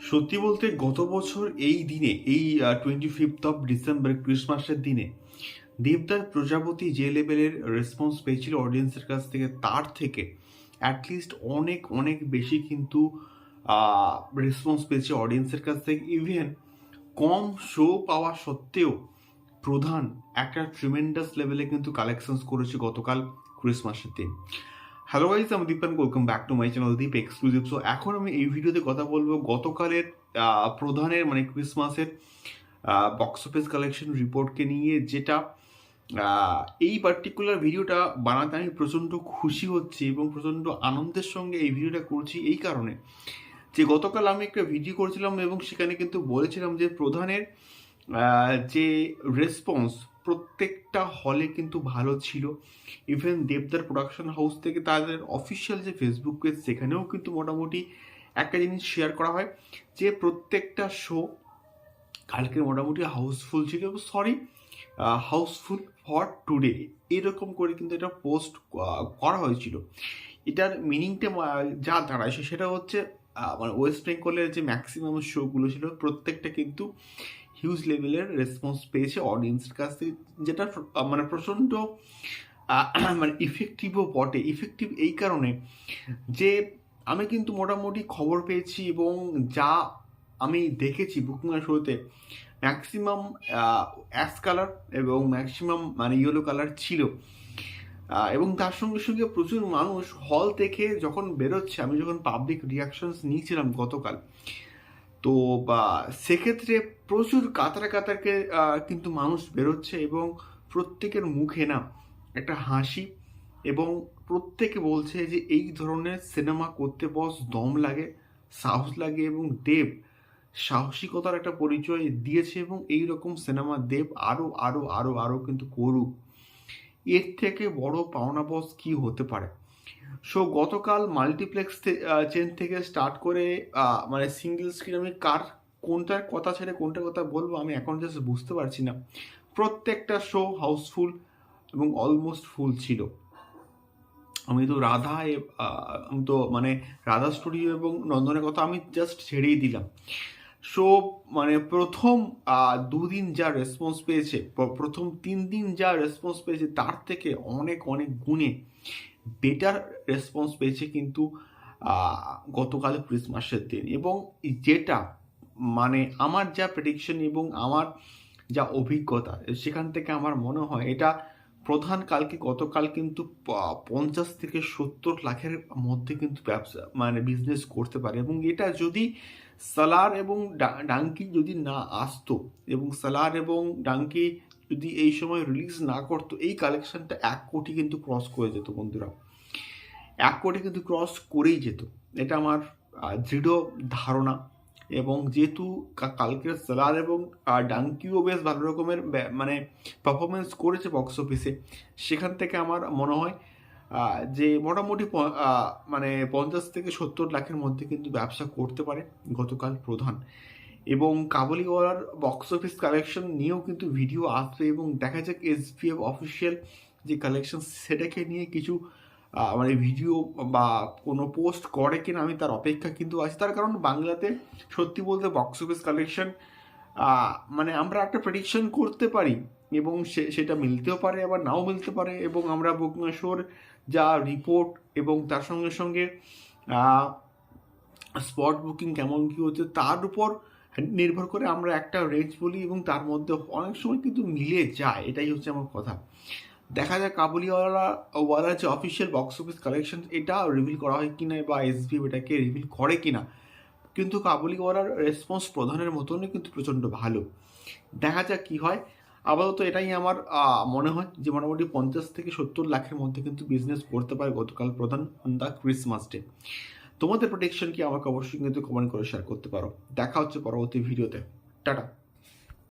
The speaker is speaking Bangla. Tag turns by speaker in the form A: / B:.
A: সত্যি বলতে গত বছর এই দিনে, এই টোয়েন্টি ফিফথ অফ ডিসেম্বর ক্রিসমাসের দিনে, দেবদার প্রজাপতি যে লেভেলের রেসপন্স পেয়েছিল অডিয়েন্সের কাছ থেকে, তার থেকে অ্যাটলিস্ট অনেক অনেক বেশি কিন্তু রেসপন্স পেয়েছে অডিয়েন্সের কাছ থেকে। ইভেন কম শো পাওয়া সত্ত্বেও প্রধান একটা ট্রিমেন্ডাস লেভেলে কিন্তু কালেকশনস করেছে গতকাল ক্রিসমাসের দিন। হ্যালো গাইজ আমি Dipan welcome back to my channel Deep exclusive so এখন আমি এই ভিডিওতে কথা বলব গতকালের প্রধানের মানে ক্রিসমাসের বক্স অফিস কালেকশন রিপোর্টকে নিয়ে, যেটা এই পার্টিকুলার ভিডিওটা বানাতে আমি প্রচণ্ড খুশি হচ্ছি এবং প্রচণ্ড আনন্দের সঙ্গে এই ভিডিওটা করছি এই কারণে যে গতকাল আমি একটা ভিডিও করেছিলাম এবং সেখানে কিন্তু বলেছিলাম যে প্রধানের যে রেসপন্স প্রত্যেকটা হলে কিন্তু ভালো ছিল। ইভেন দেবদার প্রোডাকশন হাউস থেকে তাদের অফিসিয়াল যে ফেসবুক পেজ সেখানেও কিন্তু মোটামুটি একটা জিনিস শেয়ার করা হয় যে প্রত্যেকটা শো কালকে মোটামুটি হাউসফুল ছিল সরি হাউসফুল ফর টুডে এরকম করে কিন্তু এটা পোস্ট করা হয়েছিল। এটার মিনিংটা যা দাঁড়ায় সেটা হচ্ছে মানে ওয়েস্ট বেঙ্গলের যে ম্যাক্সিমাম শোগুলো ছিল, প্রত্যেকটা কিন্তু হিউজ লেভেলের রেসপন্স পেয়েছে অডিয়েন্সের কাছ থেকে, যেটা মানে প্রচণ্ড মানে ইফেক্টিভও বটে। ইফেক্টিভ এই কারণে যে আমি কিন্তু মোটামুটি খবর পেয়েছি এবং যা আমি দেখেছি বুকিং শোতে ম্যাক্সিমাম অ্যাশ কালার এবং ম্যাক্সিমাম মানে ইয়েলো কালার ছিল। এবং তার সঙ্গে সঙ্গে প্রচুর মানুষ হল থেকে যখন বেরোচ্ছে, আমি যখন পাবলিক রিয়াকশনস নিয়েছিলাম গতকাল, তো, বা, সেক্ষেত্রে প্রচুর কাতার কাতারকে কিন্তু মানুষ বেরোচ্ছে এবং প্রত্যেকের মুখে না একটা হাসি এবং প্রত্যেকে বলছে যে এই ধরনের সিনেমা করতে বস দম লাগে, সাহস লাগে এবং দেব সাহসিকতার একটা পরিচয় দিয়েছে এবং এই রকম সিনেমা দেব আরও আরও আরও আরও কিন্তু করুক। এর থেকে বড় পাওনা বস কি হতে পারে? সো গতকাল মাল্টিপ্লেক্স চেন থেকে স্টার্ট করে মানে সিঙ্গেল স্ক্রিন আমি কার, কোনটার কথা ছেড়ে কোনটার কথা বলব আমি এখন জাস্ট বুঝতে পারছি না। প্রত্যেকটা শো হাউসফুল এবং অলমোস্ট ফুল ছিল। আমি তো রাধা আমি তো মানে রাধা স্টুডিও এবং নন্দনের কথা আমি জাস্ট ছেড়েই দিলাম। সো মানে প্রথম দুদিন যা রেসপন্স পেয়েছে প্রথম তিন দিন যা রেসপন্স পেয়েছে, তার থেকে অনেক অনেক গুণে বেটার রেসপন্স পেয়েছে কিন্তু গতকাল ক্রিসমাসের দিন। এবং যেটা মানে আমার যা প্রেডিকশন এবং আমার যা অভিজ্ঞতা, সেখান থেকে আমার মনে হয় এটা প্রধান কালকে, গতকাল কিন্তু পঞ্চাশ থেকে সত্তর লাখের মধ্যে কিন্তু ব্যবসা মানে বিজনেস করতে পারে। এবং এটা যদি সালার এবং ডাঙ্কি যদি না আসতো এবং সালার এবং ডাঙ্কি যদি এই সময় রিলিজ না করতো, এই কালেকশনটা এক কোটি কিন্তু ক্রস করে যেত বন্ধুরা। এক কোটি কিন্তু ক্রস করেই যেত। এটা আমার দৃঢ় ধারণা। এবং যেহেতু কালকের সালার এবং ডাঙ্কিও বেশ ভালো রকমের মানে পারফরমেন্স করেছে বক্স অফিসে সেখান থেকে আমার মনে হয় যে মোটামুটি মানে পঞ্চাশ থেকে সত্তর লাখের মধ্যে কিন্তু ব্যবসা করতে পারে গতকাল প্রধান। এবং কাবুলিওয়ালার বক্স অফিস কালেকশন নিয়েও কিন্তু ভিডিও আসবে এবং দেখা যাক এসপিএফ অফিসিয়াল যে কালেকশন সেটাকে নিয়ে কিছু মানে ভিডিও বা কোনো পোস্ট করে কিনা আমি তার অপেক্ষা কিন্তু আছি। তার কারণ বাংলাতে সত্যি বলতে বক্স অফিস কালেকশন মানে আমরা একটা প্রেডিকশন করতে পারি এবং সে- সেটা মিলতেও পারে, আবার নাও মিলতে পারে এবং আমরা বুকমাশোর যা রিপোর্ট এবং তার সঙ্গে সঙ্গে স্পট বুকিং কেমন কী হচ্ছে তার উপর নির্ভর করে আমরা একটা রেঞ্জ বলি এবং তার মধ্যে অনেক সময় কিন্তু মিলে যায়, এটাই হচ্ছে আমার কথা। দেখা যায় কাবুলিওয়ালা ওয়ালার যে অফিসিয়াল বক্স অফিস কালেকশন এটা রিভিল করা হয় কিনা বা এসবি এটাকে রিভিল করে কিনা। কিন্তু কাবুলিওয়ালার রেসপন্স প্রধানের মতনই কিন্তু প্রচণ্ড ভালো। দেখা যাক কি হয়। আপাতত এটাই আমার মনে হয় যে মোটামুটি পঞ্চাশ থেকে সত্তর লাখের মধ্যে কিন্তু বিজনেস করতে পারে গতকাল প্রধান অন দ্য ক্রিসমাস ডে তোমাদের প্রোটেকশন কি আমাকে অবশ্যই কিন্তু কমেন্ট করে শেয়ার করতে পারো। দেখা হচ্ছে পরবর্তী ভিডিওতে টাটা।